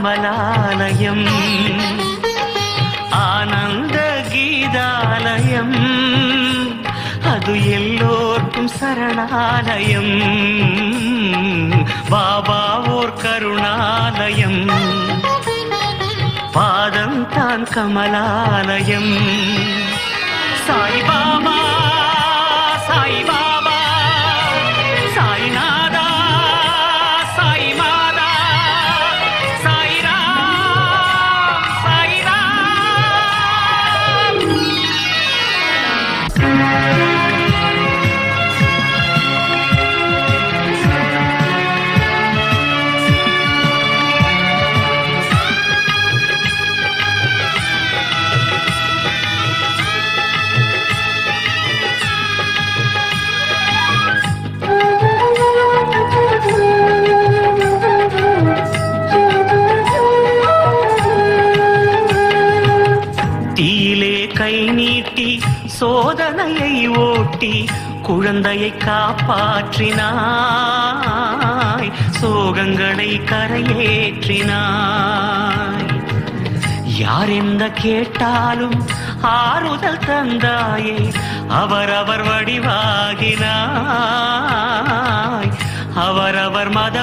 கமலாலயம் ஆனந்த கீதாலயம் அது எல்லோர்க்கும் சரணாலயம். பாபா ஓர் கருணாலயம் பாதம் தான் கமலாலயம். சாய்பா ஓட்டி குழந்தையை காப்பாற்றினாய். சோகங்களை கரையேற்றினாய். யார் எந்த கேட்டாலும் ஆறுதல் தந்தாயே. அவரவர் வடிவாகினாய். அவரவர் மத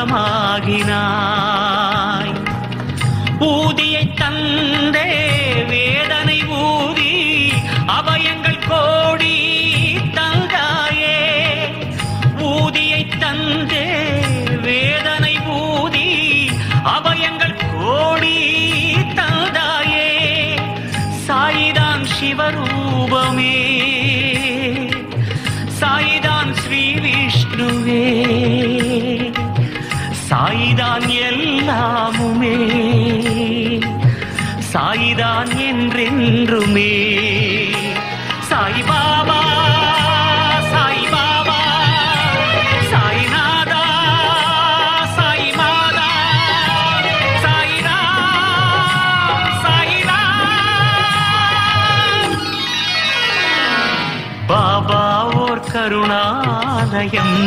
சாயிதான் எல்லாமுமே. சாயிதான் என்றென்றுமே. சாய்பாபா சாய்பாபா சாய்நாதா சாய்மாதா சாய்ராம் சாய்ராம் பாபா ஓர் கருணாலயம்.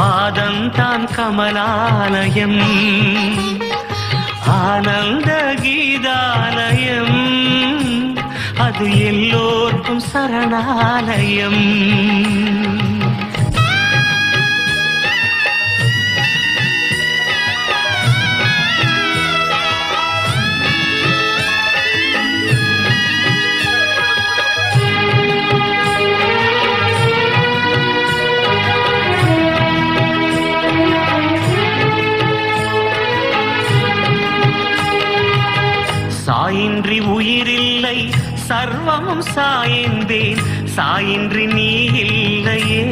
பாதம்தான் கமலாலயம். ஆனந்த கீதாலயம். அது எல்லோருக்கும் சரணாலயம். சாயின்றி உயிரில்லை சர்வமும் சாயந்தேன். சாயின்றி நீ இல்லையே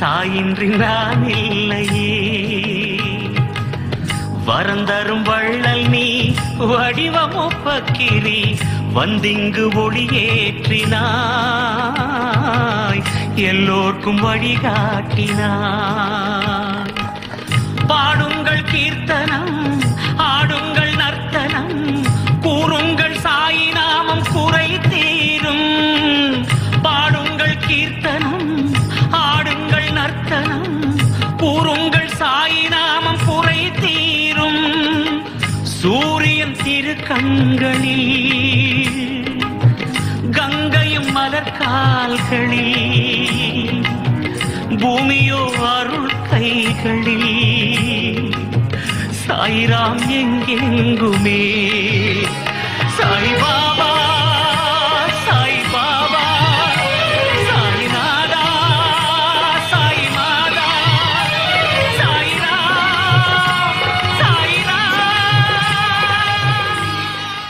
சாயின்றி நான் இல்லையே. வரந்தரும் வள்ளல் நீ வடிவமொப்பக்கிரி வந்திங்கு ஒளியேற்றினாய். எல்லோர்க்கும் வழிகாட்டினாய். பாடுங்கள் கீர்த்தனம் கண்களில் கங்கையும் மலர்கால்களில் பூமியோ அருள் கைகளில் சாய்ராம் எங்கெங்குமே சாய்வா